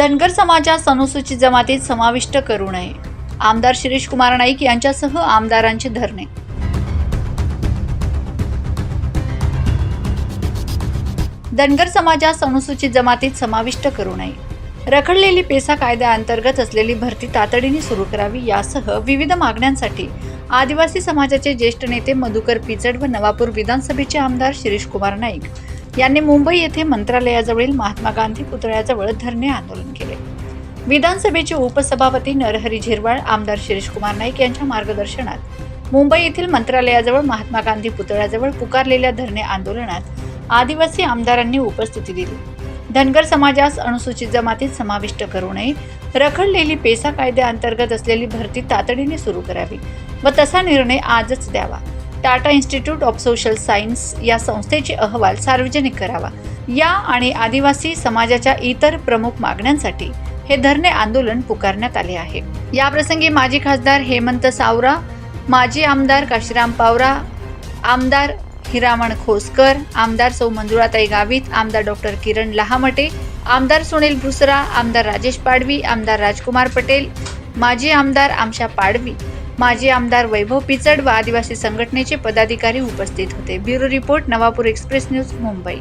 धनगर समाजास अनुसूचित जमातीत समाविष्ट करू नये. आमदार शिरीष कुमार नाईक यांच्यासह आमदारांचे धरणे. धनगर समाजास अनुसूचित जमातीत समाविष्ट करू नये. रखडलेली पेसा कायद्याअंतर्गत असलेली भरती तातडीने सुरू करावी यासह विविध मागण्यांसाठी आदिवासी समाजाचे ज्येष्ठ नेते मधुकर पिचड व नवापूर विधानसभेचे आमदार शिरीष कुमार नाईक यांनी मुंबई येथे मंत्रालयाजवळील महात्मा गांधी पुतळ्याजवळ धरणे आंदोलन केले. विधानसभेचे उपसभापती नरहरी झिरवाळ आमदार शिरीष कुमार नाईक यांच्या मार्गदर्शनात मुंबई येथील मंत्रालयाजवळ महात्मा गांधी पुतळ्याजवळ पुकारलेल्या धरणे आंदोलनात आदिवासी आमदारांनी उपस्थिती दिली. धनगर समाजास अनुसूचित जमातीत समाविष्ट करू नये रखडलेली पेसा कायद्याअंतर्गत असलेली भरती तातडीने सुरू करावी व तसा निर्णय आजच द्यावा. Tata institute of social science या संस्थेचे अहवाल सार्वजनिक करावा. या आणि आदिवासी समाजाच्या इतर प्रमुख मागण्यांसाठी हे धरणे आंदोलन पुकारण्यात आले आहे. याप्रसंगी माजी खासदार हेमंत सावरा माजी आमदार काशीराम पावरा आमदार हिरामण खोसकर आमदार सौ मंजुळाताई गावित आमदार डॉक्टर किरण लहामटे आमदार सुनील भुसरा आमदार राजेश पाडवी आमदार राजकुमार पटेल माजी आमदार आमशा पाडवी माजी आमदार वैभव पिचड व आदिवासी संघटनेचे पदाधिकारी उपस्थित होते. Bureau report Navapur express news Mumbai.